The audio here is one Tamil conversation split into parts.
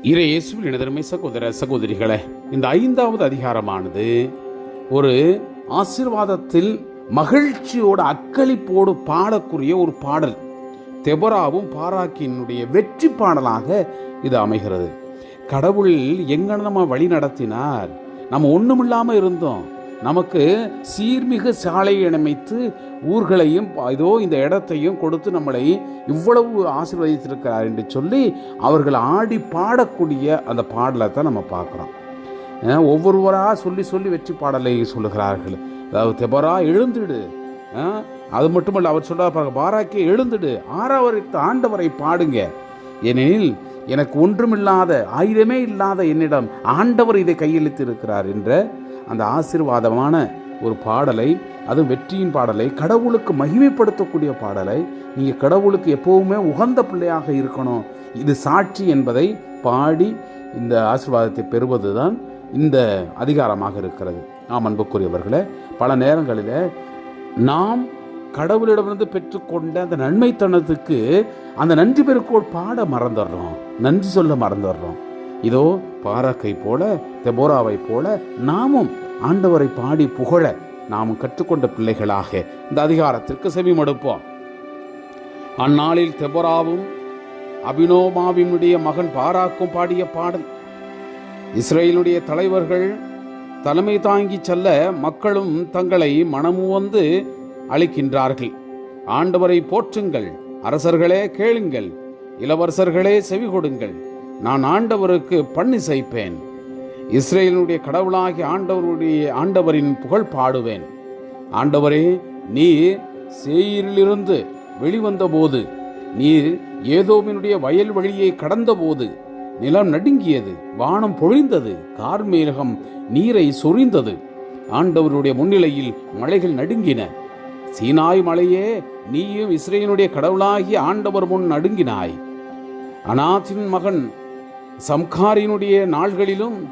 இறையேசுவில் எனதருமை சகோதர சகோதரிகளே இந்த ஐந்தாவது அதிகாரமானது ஒரு ஆசீர்வாதத்தில் மகிழ்ச்சியோடு அக்களிப்போடு பாடக்கூடிய ஒரு பாடல். தெபராவும் பாராக்கினுடைய வெற்றி பாடலாக இது அமைகிறது. கடவுள் எங்கே நம்ம வழி நடத்தினார். நம்ம ஒன்றுமில்லாமல் இருந்தோம். நமக்கு சீர்மிகு சாலையை அமைத்து ஊர்களையும் இதோ இந்த இடத்தையும் கொடுத்து நம்மளை இவ்வளவு ஆசீர்வதித்திருக்கிறார் என்று சொல்லி அவர்கள் ஆடி பாடக்கூடிய அந்த பாடலை தான் நம்ம பார்க்குறோம். ஒவ்வொருவராக சொல்லி சொல்லி வெற்றி பாடலை சொல்லுகிறார்கள். அதாவது தெபரா எழுந்துடு. அது மட்டுமல்ல அவர் சொல்றார் பாருங்க பாராக்கே எழுந்துடு. ஆறாவரித்த ஆண்டவரை பாடுங்க. ஏனெனில் எனக்கு ஒன்றுமில்லாத ஆயுதமே இல்லாத என்னிடம் ஆண்டவர் இதை கையளித்து இருக்கிறார் என்ற அந்த ஆசீர்வாதமான ஒரு பாடலை அதுவும் வெற்றியின் பாடலை கடவுளுக்கு மகிமைப்படுத்தக்கூடிய பாடலை நீங்கள் கடவுளுக்கு எப்போவுமே உகந்த பிள்ளையாக இருக்கணும். இது சாட்சி என்பதை பாடி இந்த ஆசிர்வாதத்தை பெறுவது தான் இந்த அதிகாரமாக இருக்கிறது. நாம் அன்புக்குரியவர்களே பல நேரங்களில் நாம் கடவுளிடமிருந்து பெற்றுக்கொண்ட அந்த நன்மைத்தனத்துக்கு அந்த நன்றி பெருக்கோள் பாட மறந்துடுறோம். நன்றி சொல்ல மறந்துடுறோம். இதோ பாராக்கை போல தெபோராவை போல நாமும் ஆண்டவரை பாடி புகழ நாமும் கற்றுக்கொண்ட பிள்ளைகளாக இந்த அதிகாரத்திற்கு செவிமடுப்போம். அந்நாளில் தெபோராவும் அபினோமாவினுடைய மகன் பாராக்கும் பாடிய பாடல். இஸ்ரேலுடைய தலைவர்கள் தலைமை தாங்கி செல்ல மக்களும் தங்களை மனமுவந்து அளிக்கின்றார்கள் ஆண்டவரை போற்றுங்கள் அரசர்களே கேளுங்கள் இளவரசர்களே செவி கொடுங்கள் நான் ஆண்டவருக்கு பண்ணி செய்ப்பேன். இஸ்ரேலினுடைய கடவுளாகி ஆண்டவருடைய ஆண்டவரின் புகழ் பாடுவேன். ஆண்டவரே நீர் சேயிரிலிருந்து வெளிவந்தபோது நீர் ஏதோவினுடைய வயல் வழியை கடந்தபோது நிலம் நடுங்கியது வானம் பொழிந்தது கார்மேகம் நீரை சொரிந்தது. ஆண்டவருடைய முன்னிலையில் மலைகள் நடுங்கின. சீனாய் மலையே நீயும் இஸ்ரேலினுடைய கடவுளாகிய ஆண்டவர் முன் நடுங்கினாய். அனாத்தின் மகன் சம்காரினுடைய நாள்களிலும்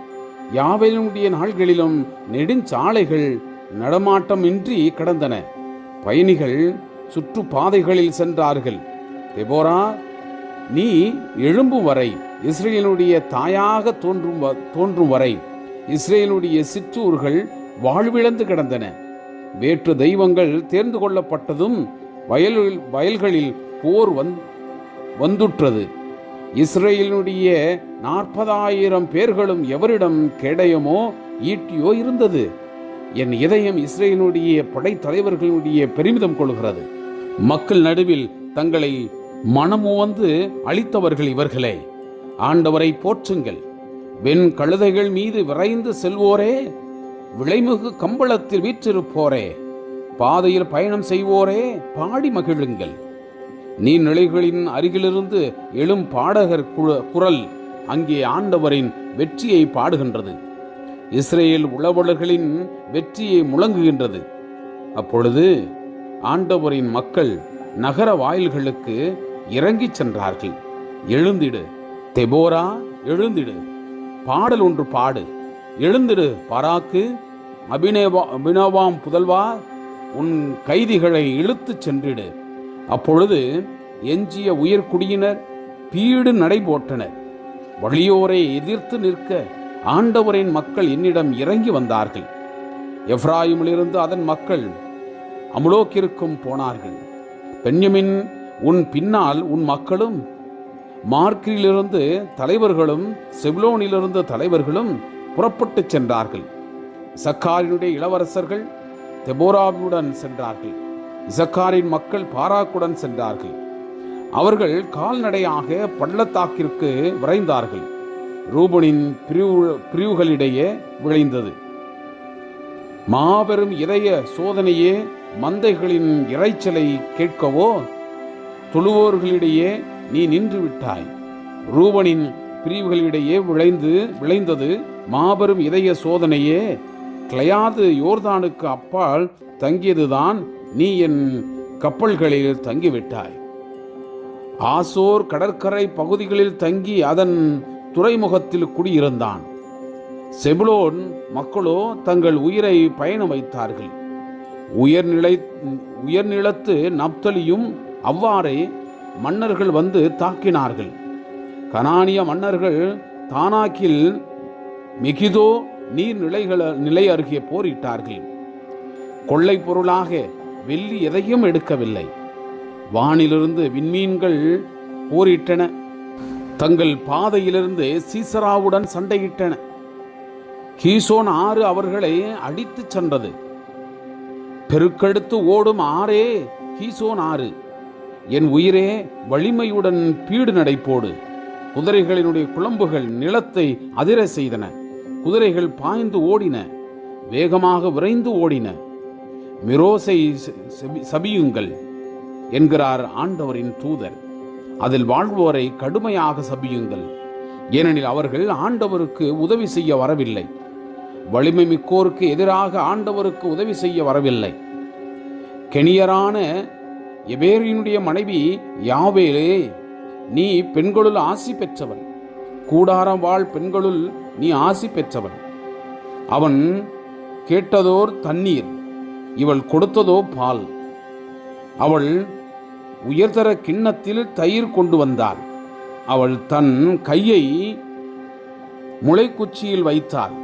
யாவையினுடைய நாள்களிலும் நெடுஞ்சாலைகள் நடமாட்டமின்றி கடந்தன. பயணிகள் சுற்றுப்பாதைகளில் சென்றார்கள். தெபோரா நீ எழும்பும் வரை இஸ்ரேலினுடைய தாயாக தோன்றும் வ- தோன்றும் வரை இஸ்ரேலுடைய சிற்றூர்கள் வாழ்விழந்து கிடந்தன. வேற்று தெய்வங்கள் தேர்ந்து கொள்ளப்பட்டதும் வயல் வயல்களில் போர் வந் வந்துற்றது. இஸ்ரேலினுடைய நாற்பதாயிரம் பேர்களும் எவரிடம் கேடயமோ ஈட்டியோ இருந்தது. என் இதயம் இஸ்ரேலினுடைய படைத்தலைவர்களுடைய பெருமிதம் கொள்கிறது. மக்கள் நடுவில் தங்களை மனமுவந்து அளித்தவர்கள் இவர்களே ஆண்டவரை போற்றுங்கள். வெண் கழுதைகள் மீது விரைந்து செல்வோரே விளைமுகு கம்பளத்தில் வீற்றிருப்போரே பாதையில் பயணம் செய்வோரே பாடி மகிழுங்கள். நீர்நிலைகளின் அருகிலிருந்து எழும் பாடகர் குழ- குரல் அங்கே ஆண்டவரின் வெற்றியை பாடுகின்றது. இஸ்ரேல் உளவலர்களின் வெற்றியை முழங்குகின்றது. அப்பொழுது ஆண்டவரின் மக்கள் நகர வாயில்களுக்கு இறங்கிச் சென்றார்கள். எழுந்திடு தெபோரா எழுந்திடு பாடல் ஒன்று பாடு. எழுந்திடு பராக்கு அபினேவா அபினவாம் புதல்வா உன் கைதிகளை இழுத்துச் சென்றிடு. அப்பொழுது எஞ்சிய உயர்குடியினர் பீடு நடை போட்டனர் வலியோரை எதிர்த்து நிற்க ஆண்டவரின் மக்கள் என்னிடம் இறங்கி வந்தார்கள். எஃப்ராயிமிலிருந்து அதன் மக்கள் அமுலோக்கிற்கும் போனார்கள். பெண்யமின் உன் பின்னால் உன் மக்களும் மார்க்கிலிருந்து தலைவர்களும் செவ்லோனிலிருந்து தலைவர்களும் புறப்பட்டுச் சென்றார்கள். சக்காரினுடைய இளவரசர்கள் தெபோராவுடன் சென்றார்கள். இசக்காரின் மக்கள் பாராக்குடன் சென்றார்கள். அவர்கள் கால்நடையாக பள்ளத்தாக்கிற்கு விரைந்தார்கள். ரூபனின் பிரிவு பிரிவுகளிடையே விளைந்தது. மாபெரும் இதய சோதனையே மந்தைகளின் இரைச்சலை கேட்கவோ தொழுவோர்களிடையே நீ நின்று விட்டாய் ரூபனின் பிரிவுகளிடையே விளைந்து விளைந்தது மாபெரும் இதய சோதனையே. கிளையாது யோர்தானுக்கு அப்பால் தங்கியதுதான் நீ என் கப்பல்களில் தங்கிவிட்டாய். ஆசோர் கடற்கரை பகுதிகளில் தங்கி அதன் துறைமுகத்தில் குடியிருந்தான். செபுலோன் மக்களோ தங்கள் உயிரை பயணம் வைத்தார்கள் உயர்நிலை உயர்நிலத்து நப்தலியும் அவ்வாறே மன்னர்கள் வந்து தாக்கினார்கள். கனானிய மன்னர்கள் தானாக்கில் மிகிதோ நீர்நிலைகள நிலை அருகே போரிட்டார்கள். கொள்ளை பொருளாக வெள்ளி எதையும் எடுக்கவில்லை. வானிலிருந்து விண்மீன்கள் போரிட்டன. தங்கள் பாதையிலிருந்து சீசராவுடன் சண்டையிட்டன. கீசோன் ஆறு அவர்களை அடித்துச் சென்றது. பெருக்கெடுத்து ஓடும் ஆறே கீசோன் ஆறு. என் உயிரே வலிமையுடன் பீடு நடைப்போடு. குதிரைகளினுடைய குழம்புகள் நிலத்தை அதிர செய்தன. குதிரைகள் பாய்ந்து ஓடின. வேகமாக விரைந்து ஓடின. மிரோசை சபியுங்கள் என்கிறார் ஆண்டவரின் தூதர். அதில் வாழ்வோரை கடுமையாக சபியுங்கள். ஏனெனில் அவர்கள் ஆண்டவருக்கு உதவி செய்ய வரவில்லை. வலிமை மிக்கோருக்கு எதிராக ஆண்டவருக்கு உதவி செய்ய வரவில்லை. கெனியரான எபேரினுடைய மனைவி யாவேலே நீ பெண்களுள் ஆசி பெற்றவன். கூடாரம் வாழ் பெண்களுள் நீ ஆசி பெற்றவன். அவன் கேட்டதோர் தண்ணீர். இவள் கொடுத்ததோ பால். அவள் உயர்தர கிண்ணத்தில் தயிர் கொண்டு வந்தாள். அவள் தன் கையை முளைக்குச்சியில் வைத்தாள்.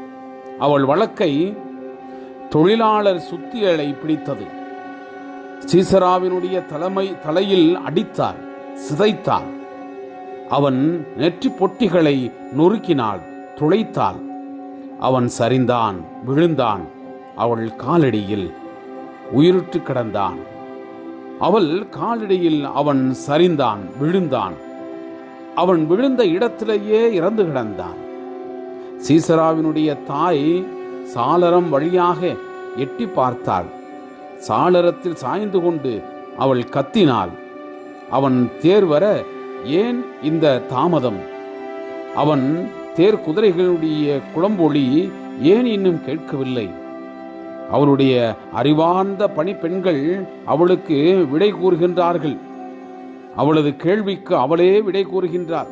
அவள் வழக்கை தொழிலாளர் சுத்தியலை பிடித்தது. சீசராவினுடைய தலைமை தலையில் அடித்தார் சிதைத்தார் அவன் நெற்றி பொட்டிகளை நொறுக்கினாள் துளைத்தாள். அவன் சரிந்தான் விழுந்தான். அவள் காலடியில் உயிருற்று கிடந்தான். அவள் காலடியில் அவன் சரிந்தான் விழுந்தான். அவன் விழுந்த இடத்திலேயே இறந்து கிடந்தான். சீசராவினுடைய தாய் சாளரம் வழியாக எட்டி பார்த்தாள். சாளரத்தில் சாய்ந்து கொண்டு அவள் கத்தினாள். அவன் தேர் வர ஏன் இந்த தாமதம்? அவன் தேர் குதிரைகளுடைய குளம்பொலி ஏன் இன்னும் கேட்கவில்லை? அவளுடைய அறிவார்ந்த பணிப்பெண்கள் அவளுக்கு விடை கூறுகின்றார்கள். அவளது கேள்விக்கு அவளே விடை கூறுகின்றார்.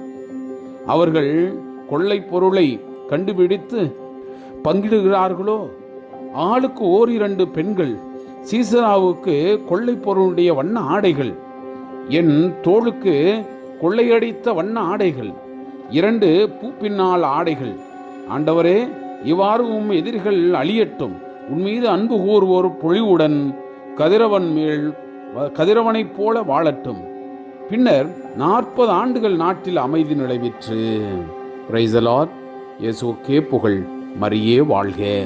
அவர்கள் கொள்ளை பொருளை கண்டுபிடித்து பங்கிடுகிறார்களோ? ஆளுக்கு ஓரிரண்டு பெண்கள் சீசராவுக்கு கொள்ளை பொருளுடைய வண்ண ஆடைகள் என் தோளுக்கு கொள்ளையடித்த வண்ண ஆடைகள் இரண்டு பூப்பின்னால் ஆடைகள். ஆண்டவரே இவ்வாறு உம் எதிரிகள் அழியட்டும். உன்மீது அன்பு கூறுவோர் பொழிவுடன் கதிரவன் மேல் கதிரவனைப் போல வாழட்டும். பின்னர் நாற்பது ஆண்டுகள் நாட்டில் அமைதி நிலவிற்று. பிரைசலார் இயேசுக்கே புகழ். மரியே வாழ்க.